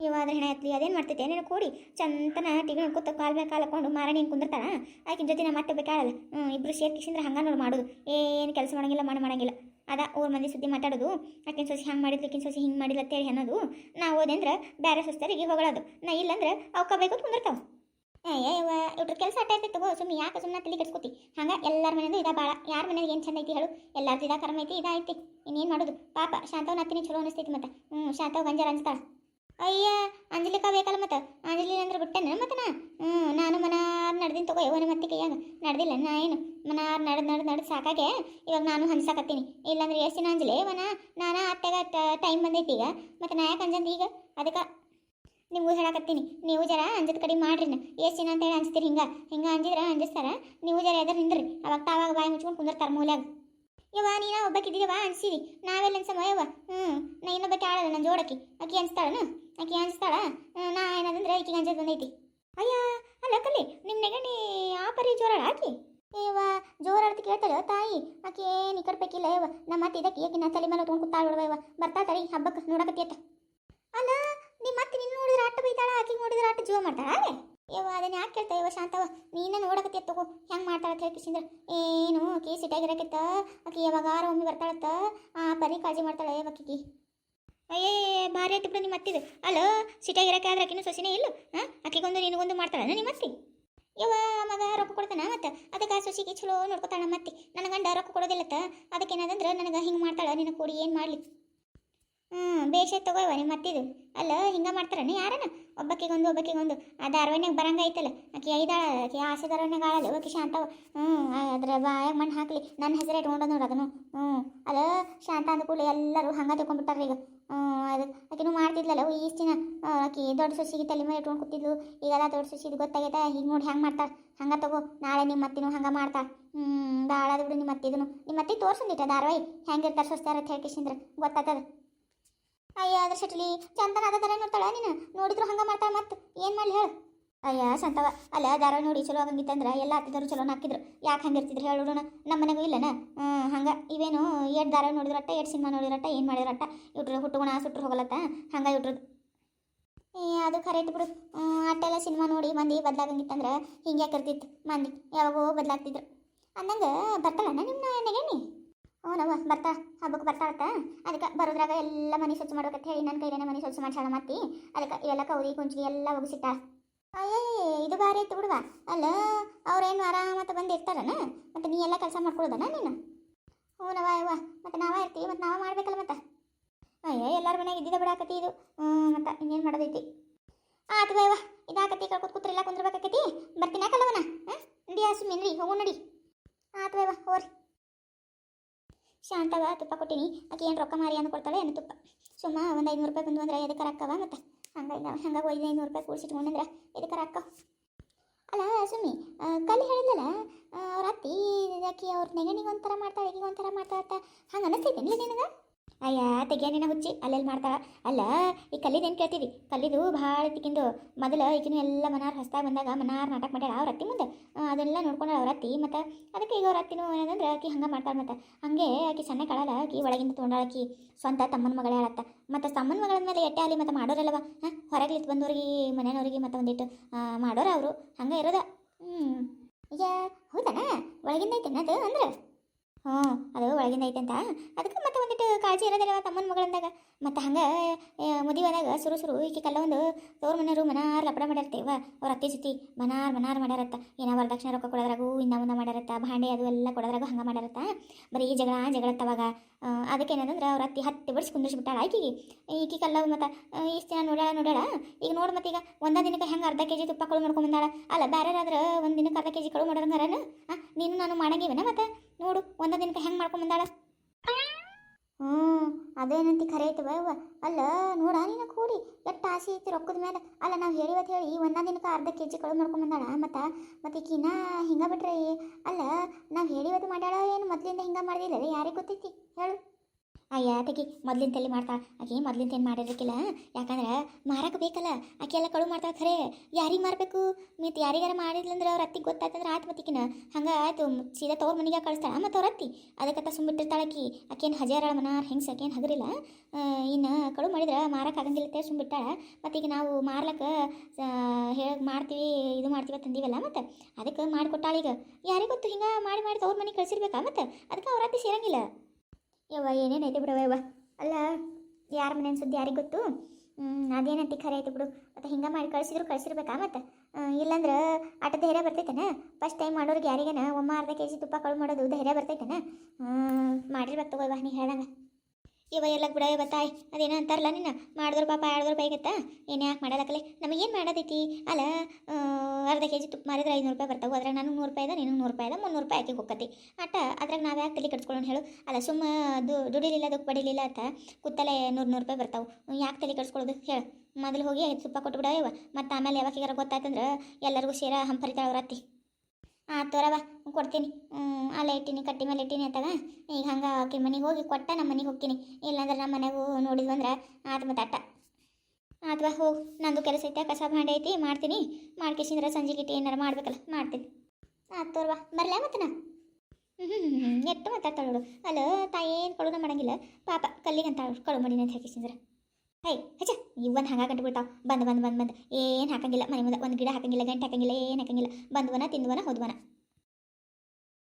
ಇವಾದ್ರೆ ಹೆಣ ಎತ್ಲಿ, ಅದೇನು ಮಾಡ್ತೈತೆ ಏನೇನು ಕೂಡಿ. ಚಂತನ ಟಿವಿ ಕೂತ ಕಾಲ್ ಮೇಲೆ ಕಾಲ ಹಾಕೊಂಡು ಮಾರಾಣಿ ಹಿಂಗೆ ಕುಂದಿರ್ತಾಳ. ಆಕಿನ ಜೊತೆ ನಾ ಮತ್ತೆ ಬೇಕಾಳಲ್ಲ. ಹ್ಞೂ ಇಬ್ಬರು ಹಂಗೆ ಹಂಗ ನೋಡಿ ಮಾಡೋದು. ಏನು ಕೆಲಸ ಮಾಡಂಗಿಲ್ಲ, ಮಾಡಿ ಮಾಡಂಗಿಲ್ಲ. ಅದ ಓರ್ ಮಂದಿ ಸುದ್ದಿ ಮಾತಾಡೋದು ಆಕಿನ ಸೊಸಿ ಹಂಗೆ ಮಾಡಿದ್ಲು ಆಕಿನ ಸೊಸಿ ಹಿಂಗೆ ಮಾಡಿಲ್ಲ ಅಂತೇಳಿ ಅನ್ನೋದು ನಾ ಓದಂದ್ರೆ ಬೇರೆ ಸೊಸ್ತರಿಗೆ ಹೊಗಳೋದು. ನಾ ಇಲ್ಲಂದ್ರೆ ಅವ್ಕ ಬೇಕು ಕುಂದಿರ್ತಾವೆ. ಏ ಇವ್ರ ಕೆಲಸ ಅಟ್ಟ ಇರ್ತೈತೆ ತಗೋ ಸುಮ್ಮನೆ ಯಾಕೆ ಸುಮ್ಮನೆ ತಲೆ ಕೆಡ್ಸ್ಕೊತಿ? ಹಂಗೆ ಎಲ್ಲರ ಮನೆಯಿಂದ ಇದ ಭಾಳ ಯಾರ ಮನೆಯಲ್ಲಿ ಏನು ಚಂದ ಐತಿ ಹೇಳು. ಎಲ್ಲರದ್ದು ಇದ ಕರ್ಮ ಐತಿ, ಇದ ಐತಿ. ಇನ್ನೇನು ಮಾಡೋದು? ಪಾಪ ಶಾಂತವ್ ನತ್ತಿನಿ ಚಲೋ ಅನಿಸ್ತೈತಿ ಮತ್ತೆ. ಹ್ಞೂ ಶಾಂತವ್ ಗಂಜಾರ ಅನ್ಸ್ತಾಳ ಅಯ್ಯ ಅಂಜಲಿಕ ಬೇಕಲ್ಲ ಮತ್ತೆ? ಅಂಜಲಿ ಅಂದ್ರೆ ಬಿಟ್ಟೆನ ಮತ್ತೆ ನಾ ಹ್ಞೂ ನಾನು ಮನಾರ್ ನಡೆದಿನ ತಗೋ ಇವನ ಮತ್ತೆ ಕೈಯಾಗ. ನಡೆದಿಲ್ಲ, ನಾ ಏನು? ಮನಾರ್ ನಡೆದು ನಡೆದು ನಡೆದು ಸಾಕಾಗೆ, ಇವಾಗ ನಾನು ಹನ್ಸಾಕತ್ತೀನಿ. ಇಲ್ಲಾಂದ್ರೆ ಎಷ್ಟು ದಿನ ಅಂಜಲಿ? ಇವನ ನಾನು ಅತ್ತೆಗ ಟೈಮ್ ಬಂದೈತಿ ಈಗ. ಮತ್ತೆ ನಾ ಯಾಕೆ ಅಂಜಂದು ಈಗ? ಅದಕ್ಕೆ ನಿಮಗೂ ಹೇಳಕತ್ತೀನಿ. ನೀವು ಜರ ಅಂಜದ ಕಡೆ ಮಾಡ್ರಿ ಎಷ್ಟು ದಿನ ಅಂತೇಳಿ ಅನ್ಸ್ತೀರಿ ಹಿಂಗೆ? ಹಿಂಗೆ ಅಂಜಿದ್ರೆ ಅಂಜಿಸ್ತಾರ? ನೀವು ಜರ ಎದ್ರ ನಿಂದ್ರಿ. ಅವಾಗ ತಾವಾಗ ಬಾಯಿ ಮುಚ್ಕೊಂಡು ಕುಂದಿರ್ತಾರೆ ಮೂಲ್ಯಾಗ. ಯವ್ವ, ನೀನ ಒಬ್ಬಕ್ಕಿದ್ದೀವ ಅನ್ಸಿರಿ. ನಾವೆಲ್ಲ ಅನ್ಸಮ್ಮ ಹ್ಞೂ ನಾ ಇನ್ನೊಬ್ಬಕ್ಕೆ ಆಡಲ್ಲ ನನ್ನ ಜೋಡಕ್ಕೆ ಅಕ್ಕಿ ಅನ್ಸ್ತಾಳನು? ಆಕಿ ಅನಿಸ್ತಾಳ? ನಾ ಏನದಂದ್ರೆ ಆಕಿಗೆ ಅಂಜದ್ ಬಂದೈತಿ. ಅಯ್ಯ, ಅಲ್ಲ ಕಲ್ಲಿ ನಿಮ್ಮ ನೆಗಣಿ ಆ ಪರಿ ಜೋರಾಳ ಆಕಿ? ಏವ ಜೋರಾಡ್ತಿ ಕೇಳ್ತಾಳೆ, ತಾಯಿ, ಆಕೆ ಏನು ಕಡ್ಬೇಕಿಲ್ಲ ಕಡೆ ಬೇಕಿಲ್ಲ ಯವ್ವ. ನಮ್ಮ ಮತ್ತೆ ಇದಕ್ಕೆ ಏಕೆ ನಾ ತಲೆ ಮೇಲೆ ತೊಗೊಂಡು ಕೂತಾಳ ಯವ್ವ. ಬರ್ತಾ ತಡಿ ಹಬ್ಬಕ್ಕೆ ನೋಡಕತ್ತಿಯತ್ತ ಅಲ್ಲ, ನಿಮ್ಮ ಮತ್ತೆ ನಿನ್ನ ನೋಡಿದ್ರೆ ಆಟ ಬೈತಾಳ? ಆಕಿಗೆ ನೋಡಿದ್ರೆ ಆಟ ಜೀವ ಮಾಡ್ತಾಳ ಯವ್ವ, ಅದನ್ನ ಯಾಕೆ ಕೇಳ್ತಾ ಯವ್ವ ಶಾಂತವ ನೀನ ನೋಡಕತ್ತಿಯ ತಗೋ. ಹೆಂಗೆ ಮಾಡ್ತಾಳ ಅಂತ ಹೇಳಿ ಕಿಶಿಂದ್ರ. ಏನು ಆಕಿ ಸಿಟ್ಟಾಗಿರಕತ್ತ ಆಕಿ ಯಾವಾಗಾರ ಒಮ್ಮೆ ಬರ್ತಾಳತ್ತ ಆ ಪರಿ ಕಾಳಜಿ ಮಾಡ್ತಾಳೆ ಯಾವಕ್ಕಿಗೆ ಅಯ್ಯೇ ಭಾರಿ ಆಯ್ತು ಬಿಡು ನಿಮ್ಮ ಅತ್ತಿದು. ಅಲ್ಲ ಸಿಟ್ಟಾಗಿರಕ್ಕೆ ಆದ್ರೆ ಆಕಿನೂ ಸೊಸಿನೇ ಇಲ್ಲ. ಹಾಂ ಆಕಿಗೊಂದು ನಿನಗೊಂದು ಮಾಡ್ತಾಳೆ ನಿಮ್ಮ ಅತ್ತಿ? ಯವ ಮಗ ರೊಕ್ಕ ಕೊಡ್ತಾನ ಮತ್ತೆ? ಅದಕ್ಕೆ ಆ ಸೊಸಿಗೆ ಚಲೋ ನೋಡ್ಕೊತಾಳ ಮತ್ತೆ ನನ್ನ ಗಂಡ ರೊಕ್ಕ ಕೊಡೋದಿಲ್ಲತ್ತ? ಅದಕ್ಕೆ ಏನದಂದ್ರೆ ನನಗೆ ಹಿಂಗೆ ಮಾಡ್ತಾಳೆ, ನಿನ್ನ ಕೂಡಿ ಏನು ಮಾಡಲಿ? ಹ್ಞೂ ಬೇಷೆ ತಗೋಯವ ನಿಮ್ಮ ಅತ್ತಿದು. ಅಲ್ಲ, ಹಿಂಗೆ ಮಾಡ್ತಾರನ ಯಾರನ? ಒಬ್ಬಕ್ಕಿಗೊಂದು ಒಬ್ಬಕ್ಕಿಗೊಂದು ಆ ಧಾರವಾಹಿನಾಗ ಬರಂಗ ಐತಲ್ಲ, ಆಕೆ ಐದಾಳ, ಆಕೆ ಆಸೆ ಧಾರವಾಹಿನಾಗ ಆಳಲ್ಲ, ಓಕೆ ಶಾಂತವ ಹ್ಞೂ ಅದ್ರ ಬಾಯ ಮಣ್ಣು ಹಾಕ್ಲಿ. ನನ್ನ ಹೆಸರು ಇಟ್ಕೊಂಡು ನೋಡು ಅದನ್ನು. ಹ್ಞೂ ಅಲ್ಲ ಶಾಂತ ಅಂದ ಕೂಡಲೇ ಎಲ್ಲರೂ ಹಂಗೆ ತಿಳ್ಕೊಂಡ್ಬಿಟ್ಟಾರ ಈಗ ಅದು ಆಕಿನೂ ಮಾಡ್ತಿದ್ಲಲ್ಲ ಈಸ್ಟ್ ದಿನ ಆಕೆ ದೊಡ್ಡ ಸೊಸಿಗೆ ತಲೆ ಮೇಲೆ ಇಟ್ಕೊಂಡು ಕೂತಿದ್ಲು. ಈಗೆಲ್ಲ ದೊಡ್ಡ ಸೊಸಿದು ಗೊತ್ತಾಗೈತೆ? ಹಿಂಗೆ ನೋಡಿ ಹೆಂಗೆ ಮಾಡ್ತಾಳೆ? ಹಂಗೆ ತಗೋ, ನಾಳೆ ನಿಮ್ಮ ಮತ್ತಿನೂ ಹಂಗೆ ಮಾಡ್ತಾಳೆ. ಹ್ಞೂ ಭಾಳ ನಿಮ್ಮ ಮತ್ತಿದನು ನಿಮ್ಮ ಅತ್ತಿ ತೋರ್ಸಂದಿಟ್ಟ ಧಾರವಾಹಿ? ಹೆಂಗಿರ್ತಾರೆ ಸೊಸ್ತಾರ ಅಂತ ಹೇಳ್ಕಿಸಿಂದ್ರೆ ಗೊತ್ತಾಗ್ತದೆ ಅಯ್ಯ, ಅದ್ರ ಶಟ್ಲಿ, ಚಂದನ ಅದ ಥರ ನೋಡ್ತಾಳೆ ನೀನು? ನೋಡಿದ್ರು ಹಂಗೆ ಮಾಡ್ತಾಳೆ ಮತ್ತೆ ಏನು ಮಾಡಲಿ ಹೇಳು? ಅಯ್ಯ ಸಂತವ. ಅಲ್ಲ ಧಾರಾವಾಹಿ ನೋಡಿ ಚಲೋ ಆಗಂಗಿತ್ತಂದ್ರೆ ಎಲ್ಲ ಹತ್ತಿದ್ರು ಚಲೋ ಹಾಕಿದ್ರು. ಯಾಕೆ ಹಂಗೆ ಇರ್ತಿದ್ರು ಹೇಳೋಣ ನಮ್ಮ ಮನೆಗೂ ಇಲ್ಲನ? ಹಂಗೆ. ಇವೇನು ಎರಡು ಧಾರಾವಾಹಿ ನೋಡಿದ್ರಟ್ಟ ಎರಡು ಸಿನಿಮಾ ನೋಡಿದ್ರಟ್ಟ ಏನು ಮಾಡಿದ್ರಟ್ಟ? ಇಟ್ರು ಹುಟ್ಟುಗುಣ ಸುಟ್ಟರು ಹೋಗಲತ್ತ? ಹಂಗೆ ಇಟ್ರದು ಏ ಅದು ಕರೆಕ್ಟ್ ಬಿಡು. ಹ್ಮ್, ಅಟ್ಟೆಲ್ಲ ಸಿನಿಮಾ ನೋಡಿ ಮಂದಿ ಬದಲಾಗಂಗಿತ್ತಂದ್ರೆ ಹಿಂಗೆ ಯಾಕೆ ಇರ್ತಿತ್ತು ಮಂದಿ. ಯಾವಾಗೋ ಬದಲಾಗ್ತಿದ್ರು. ಅಂದಂಗೆ ಬರ್ತಾಳಣ್ಣ ನಿಮ್ಮ ನೆಗೆಣಿ ಹ್ಞೂನವ್ವ ಬರ್ತಾ. ಹಬ್ಬಕ್ಕೆ ಬರ್ತಾಳತ್ತ. ಅದಕ್ಕೆ ಬರೋದ್ರಾಗ ಎಲ್ಲ ಮನೆ ಸ್ವಚ್ಛ ಮಾಡ್ಬೇಕಂತ ಹೇಳಿ ನನ್ನ ಕೈಲೇನೆ ಮನೆ ಸ್ವಚ್ಛ ಮಾಡ್ಸಾಳ ಮತ್ತಿ ಅದಕ್ಕೆ ಇವೆಲ್ಲ ಕೌದಿ ಕುಂಚಿ ಎಲ್ಲ ಒಗಸಿಟ್ಟಾಳ. ಅಯ್ಯೇ, ಇದು ಭಾರಿ ಐತೆ ಬಿಡುವ. ಅಲ್ಲ, ಅವ್ರೇನು ಆರಾಮತ್ತ ಬಂದು ಇರ್ತಾರನ? ಮತ್ತೆ ನೀ ಎಲ್ಲ ಕೆಲಸ ಮಾಡ್ಕೊಳ್ಳೋದನ ನೀನು? ಹ್ಞೂನವ್ವ ಯವ್ವ, ಮತ್ತೆ ನಾವೇ ಇರ್ತೀವಿ, ಮತ್ತೆ ನಾವೇ ಮಾಡ್ಬೇಕಲ್ಲ ಮತ್ತೆ? ಅಯ್ಯೋ, ಎಲ್ಲರ ಮನೆಗೆ ಇದ್ದಿದ್ದ ಬಿಡಾಕತಿ ಇದು. ಹ್ಞೂ, ಮತ್ತೆ ಇನ್ನೇನು ಮಾಡೋದೈತಿ? ಆತು ಬೈವ ಇದಾಕತಿ ಕಳ್ಕೊತ್ ಕೂತ್ರಿಲ್ಲ ಕುಂದ್ರಬೇಕಾಕತಿ ಬರ್ತೀನಿ ಯಾಕಲ್ಲವನ ಹಾಂ? ನಡಿ ಆ ಸುಮ್ಮನೆ ನಡಿ, ಹೋಗು ನಡಿ. ಆತು ಬೈವ ಹೋರಿ. ಶಾಂತವ ತುಪ್ಪ ಕೊಟ್ಟಿನಿ. ಆಕೆ ಏನು ರೊಕ್ಕ ಮಾರಿ ಅಂದ್ಕೊಳ್ತಾಳೆ, ಏನು ತುಪ್ಪ? ಸುಮ್ಮ ಒಂದು ಐನೂರು ರೂಪಾಯಿ ಬಂದು ಅಂದ್ರೆ ಎದಕ್ಕೆ ರಕ್ಕವ ಮತ್ತೆ? ಹಂಗಾಗಿ ಹಂಗಾಗಿ ಐದು ಐನೂರು ರೂಪಾಯಿ ಕೂಡಿಸಿಟ್ಕೊಂಡಂದ್ರೆ ಎದಕ್ಕೆ ರೊಕ್ಕ ಅಲ್ಲ, ಸುಮ್ಮಿ ಕಲಿ ಹೇಳಿದ್ಲಲ್ಲ ಅವ್ರ ಅತ್ತಿ ಆಕಿ ಅವ್ರ ನೆಗಣಿಗೆ ಒಂಥರ ಮಾಡ್ತಾಳೆ ಈಗ ಒಂಥರ ಮಾಡ್ತಾಳ ಅಂತ ಹಂಗೆ ಅನ್ನಿಸ್ತೈತೆ ನಿನಗೆ? ಅಯ್ಯ, ತೆಗಿಯ ನಿನ್ನ ಹುಚ್ಚಿ. ಅಲ್ಲೆಲ್ಲಿ ಮಾಡ್ತಾಳ ಅಲ್ಲ, ಈ ಕಲ್ಲಿದೇನು ಕೇಳ್ತೀವಿ? ಕಲ್ಲಿದು ಭಾಳ ತಿಕ್ಕಿಂದು ಮೊದಲು ಈಗಿನ ಎಲ್ಲ ಮನಾರ್ ಹೊಸ್ದಾಗ ಬಂದಾಗ ಮನಾರ್ ನಾಟಕ ಮಾಡ್ಯಾರ ಅವ್ರ ಅತ್ತಿ ಮುಂದೆ. ಅದೆಲ್ಲ ನೋಡ್ಕೊಂಡ ಅವ್ರ ಅತ್ತಿ ಮತ್ತು ಅದಕ್ಕೆ ಈಗ ಅವ್ರ ಅತ್ತಿನೂ ಏನಂದ್ರೆ ಆಕಿ ಹಂಗೆ ಮಾಡ್ತಾಳೆ ಮತ್ತು. ಹಂಗೆ ಆಕಿ ಸಣ್ಣ ಕಳಲ ಆಕಿ ಒಳಗಿಂದ ತೊಗೊಂಡಾಳ ಆಕಿ ಸ್ವಂತ ತಮ್ಮನ ಮಗಳೇ ಆಳತ್ತ. ಮತ್ತು ತಮ್ಮನ ಮಗಳ ಮೇಲೆ ಎಟ್ಟೆ ಅಲ್ಲಿ ಮತ್ತು ಮಾಡೋರಲ್ಲವ? ಹಾಂ ಹೊರಗ್ಲಿತ್ತು ಬಂದವ್ರಿಗೆ ಮನೆಯವ್ರಿಗೆ ಮತ್ತು ಒಂದಿಟ್ಟು ಮಾಡೋರ ಅವರು. ಹಂಗೆ ಇರೋದ. ಹ್ಞೂ ಈಗ ಹೌದಾ ಒಳಗಿಂದ ಐತೆ ಅದು ಅಂದ್ರೆ? ಹ್ಞೂ, ಅದು ಒಳಗಿಂದ ಐತೆ ಅಂತ. ಅದಕ್ಕೆ ಮತ್ತೆ ಒಂದಿಟ್ಟು ಕಾಳಜಿ ಇರೋದಿಲ್ಲ ತಮ್ಮನ ಮಗಳಂದಾಗ ಮತ್ತು ಹಂಗೆ ಮದುವೆದಾಗ ಸುರು ಸುರು ಈಕೆ ಕಲ್ಲ ಒಂದು ತೋರ್ ಮನೆಯವರು ಮನಾರ್ ಲಪಡ ಮಾಡಿರ್ತೇವ ಅವ್ರ ಅತ್ತೆ ಜೊತೆ ಮನಾರ್ ಮನಾರ್ ಮಾಡ್ಯಾರತ್ತ. ಏನೋ ವರದಕ್ಷಿಣೆ ರೊಕ್ಕ ಕೊಡೋದ್ರಾಗೂ, ಇನ್ನ ಮುಂದೆ ಮಾಡ್ಯಾರತ್ತ. ಭಾಂಡೆ ಅದು ಎಲ್ಲ ಕೊಡೋದ್ರಾಗೂ ಹಂಗೆ ಮಾಡ್ಯಾರತ್ತ. ಬರೀ ಜಗಳ ಜಗಳತ್ತವಾಗ ಅದಕ್ಕೆ ಏನಂದ್ರೆ ಅವ್ರ ಅತ್ತಿ ಹತ್ತು ಬಡ್ಸಿ ಕುಂದಿರ್ಸ್ಬಿಟ್ಟಾಳ ಆಕಿಗೆ ಈಕಿ ಕಲ್ಲ ಮತ್ತು ಇಷ್ಟು ದಿನ ನೋಡ್ಯಾಳ ನೋಡ್ಯಾಳ? ಈಗ ನೋಡು ಈಗ ಒಂದ ದಿನಕ್ಕೆ ಹೆಂಗೆ ಅರ್ಧ ಕೆ ಜಿ ತುಪ್ಪ ಕಳು ಮಾಡ್ಕೊಂಬಂದಾಳ ಅಲ್ಲ ಆದ್ರೆ ಒಂದು ದಿನಕ್ಕೆ ಅರ್ಧ ಕೆ ಜಿ ಕಳು ಮಾಡೋರಂಗಾರನ ಆ, ನೀನು ನಾನು ಮಾಡಂಗಿವನ ಮತ್ತೆ? ನೋಡು, ಒಂದ ದಿನಕ್ಕೆ ಹೆಂಗೆ ಮಾಡ್ಕೊಂಡು ಬಂದಾಳ? ಹ್ಞೂ ಅದೇನಂತಿ ಖರೆ ಐತಿ ಅವ್ವ ಅಲ್ಲ, ನೋಡ, ನೀನು ಕೂಡಿ ಎಷ್ಟು ಆಸೆ ಐತಿ ರೊಕ್ಕದ ಮೇಲೆ ಅಲ್ಲ, ನಾವು ಹೇಳಿವತ್ತು ಹೇಳಿ ಒಂದ ದಿನಕ್ಕೆ ಅರ್ಧ ಕೆ ಜಿ ಕಳು ಮಾಡ್ಕೊಂಡು ಬಂದಾಳ, ಮತ್ತು, ಮತ್ತೆ ಈಕಿನ ಹಿಂಗೆ ಬಿಟ್ರೆ ಅಲ್ಲ, ನಾವು ಹೇಳಿವತ್ತು ಮಾಡ್ಯಾಳ ಏನು, ಮೊದಲಿಂದ ಹಿಂಗೆ ಮಾಡಿದಿಲ್ಲ ಯಾರಿಗೆ ಗೊತ್ತೈತಿ? ಹೇಳು. ಅಯ್ಯ ತೆಗಿ ಮೊದ್ಲಿನ ತಲೆ ಮಾಡ್ತಾಳ ಆಕೆ ಮೊದ್ಲಿನ ಏನು ಮಾಡಿರ್ಕಿಲ್ಲ ಯಾಕಂದ್ರೆ ಮಾರಕ್ಕೆ ಬೇಕಲ್ಲ ಆಕೆ ಎಲ್ಲ ಕಳು ಮಾಡ್ತಾಳೆ ಖರೆ ಯಾರಿಗೆ ಮಾರಬೇಕು? ಮತ್ತು ಯಾರಿಗಾರ ಮಾಡಿದ್ಲಂದ್ರೆ ಅವ್ರ ಅತ್ತಿಗೆ ಗೊತ್ತಾಯ್ತಂದ್ರೆ ಆತ್ಮತಿಕಿನ ಹಂಗೆ ಆಯ್ತು, ಸೀದಾ ತೋರ್ ಮನೆಗೆ ಕಳಿಸ್ತಾಳೆ. ಮತ್ತು ಅವ್ರ ಅತ್ತಿ. ಅದಕ್ಕೆ ಸುಮ್ಬಿಟ್ಟಿರ್ತಾಳೆ ಆಕಿ. ಆಕೇನು ಹಜಾರ ಮನ ಹೆಂಗ್ಸ ಆಕೇನು ಹಗರಿಲ್ಲ. ಇನ್ನು ಕಳು ಮಾಡಿದ್ರೆ ಮಾರಕ್ಕೆ ಆಗಂಗಿಲ್ಲ ಅಂತ ಸುಮ್ಬಿಟ್ಟಾಳ ಮತ್ತು ಈಗ ನಾವು ಮಾರ್ಲಕ್ಕೆ ಹೇಳ, ಮಾಡ್ತೀವಿ, ಇದು ಮಾಡ್ತೀವಿ ತಂದೀವಲ್ಲ ಮತ್ತು. ಅದಕ್ಕೆ ಮಾಡಿಕೊಟ್ಟಾಳ ಈಗ ಯಾರಿಗೆ ಗೊತ್ತು, ಹಿಂಗೆ ಮಾಡಿ ಮಾಡಿ ತವ್ರ ಮನೆಗೆ ಕಳಿಸಿರ್ಬೇಕಾ ಮತ್ತು? ಅದಕ್ಕೆ ಅವ್ರ ಅತ್ತಿ ಸೇರಂಗಿಲ್ಲ. ಯವ್ವ ಏನೇನೈತೆ ಬಿಡವ ಯವ್ವ? ಅಲ್ಲ, ಯಾರ ಮನೆ ಸುದ್ದಿ ಯಾರಿಗೆ ಗೊತ್ತು? ಅದೇನಂತಿ ಖರೆ ಐತಿ ಬಿಡು. ಮತ್ತು ಹಿಂಗೆ ಮಾಡಿ ಕಳಿಸಿದ್ರು ಕಳಿಸಿರ್ಬೇಕಾ ಮತ್ತು? ಇಲ್ಲಾಂದ್ರೆ ಆಟ ಧೈರ್ಯ ಬರ್ತೈತೇನ? ಫಸ್ಟ್ ಟೈಮ್ ಮಾಡೋರಿಗೆ ಯಾರಿಗೇನ ಒಮ್ಮ ಅರ್ಧ ಕೆ ಜಿ ತುಪ್ಪ ಕಳು ಮಾಡೋದು ಧೈರ್ಯ ಬರ್ತೈತೇನ? ಮಾಡಿರ್ಬೇಕು ತಗೋಯ್ವ ನೀ ಹೇಳ್ದಂಗೆ. ಇವ ಎಲ್ಲ ಬಿಡ ಇವ ತಾಯಿ ಅದೇನೋ ಅಂತಾರಲ್ಲ ನಿನ್ನ? ಮಾಡಿದ್ರು ಪಾಪ ಆಡಿದ್ರು ಆಗತ್ತಾ ಏನು ಯಾಕೆ ಮಾಡಲಕ್ಕಲೆ ನಮಗೇನು ಮಾಡೋದೈತಿ? ಅಲ್ಲ ಅರ್ಧ ಕೆ ಜಿ ತುಪ್ಪ ಮಾರಿದ್ರೆ ಐನೂರು ರೂಪಾಯಿ ಬರ್ತಾವೆ. ಅದ್ರಾಗ ನಾನು ನೂರು ರೂಪಾಯಿ ಇದೆ, ನಿನಗೆ ನೂರು ರೂಪಾಯಿ ಇದೆ, ಮುನ್ನೂರು ರೂಪಾಯಿ ಹಾಕಿ ಹೋಗತಿ ಆಟ, ಅದ್ರಾಗ ನಾವು ಯಾಕೆ ತಲೆ ಕಟ್ಸ್ಕೊಳ್ಳೋಣ ಹೇಳು. ಅಲ್ಲ, ಸುಮ್ಮ ದುಡಿಲಿಲ್ಲ ಅದಕ್ಕೆ ಬಡಿಲಿಲ್ಲ ಅಂತ ಕೂತಲೆ ನೂರು ನೂರು ರೂಪಾಯಿ ಬರ್ತಾವೆ. ಯಾಕೆ ತಲೆ ಕಟ್ಸ್ಕೊಳ್ಳೋದು ಹೇಳು. ಮೊದಲು ಹೋಗಿ ತುಪ್ಪ ಕೊಟ್ಟು ಬಿಡ ಇವ. ಮತ್ತು ಆಮೇಲೆ ಯಾವಾಗ ಗೊತ್ತಾಯ್ತಂದ್ರೆ ಎಲ್ಲರಿಗೂ ಸೇರ ಹಂಪರಿತಾಳೆ ಆತು ತೋರವ ಕೊಡ್ತೀನಿ. ಅಲ್ಲೇ ಇಟ್ಟಿನಿ, ಕಟ್ಟಿ ಮೇಲೆ ಇಟ್ಟಿನಿ ಅತ್ತಾಗ. ಈಗ ಹಂಗೆ ಆಕೆ ಮನೆಗೆ ಹೋಗಿ ಕೊಟ್ಟ ನಮ್ಮ ಮನೆಗೆ ಹೋಗ್ತೀನಿ. ಇಲ್ಲಾಂದ್ರೆ ನಮ್ಮ ಮನೆಗೂ ನೋಡಿದ್ವಂದ್ರೆ ಆತು ಮತ್ತೆ ಅಟ್ಟ. ಅಥವಾ ಹೋಗಿ. ನಂದು ಕೆಲಸ ಐತೆ, ಕಸ ಭಾಂಡೆ ಐತಿ, ಮಾಡ್ತೀನಿ. ಮಾಡ್ಕೇಸಿಂದ್ರೆ ಸಂಜೆ ಗಿಟ್ಟಿ ಏನಾರು ಮಾಡ್ಬೇಕಲ್ಲ, ಮಾಡ್ತೀನಿ. ಆತು ತೋರ್ವಾ ಬರಲೇ ಮತ್ತೆ ನಾ? ಹ್ಞೂ ಹ್ಞೂ ಎಟ್ಟು ಮಾತಾಡ್ತಾಳು ಅಲ್ಲ ತಾಯಿ ಏನು ಕಳುನ ಮಾಡಂಗಿಲ್ಲ. ಪಾಪ ಕಲ್ಲಿಗೆ ಅಂತ ಕಳು ಮಾಡಿನ ಅಂತ ಹೈ, ಹಚ್ಚ ಇವನ್ ಹಂಗ ಗಂಟು ಬಿಡ್ತಾವ ಬಂದು ಬಂದು ಬಂದು ಬಂದು. ಏನು ಹಾಕಂಗಿಲ್ಲ. ಮನೆ ಮುಂದೆ ಒಂದು ಗಿಡ ಹಾಕಂಗಿಲ್ಲ, ಗಂಟೆ ಹಾಕಂಗಿಲ್ಲ, ಏನು ಹಾಕಂಗಿಲ್ಲ. ಬಂದ್ವನ, ತಿಂದ್ವನ, ಹೋದ್ವನ.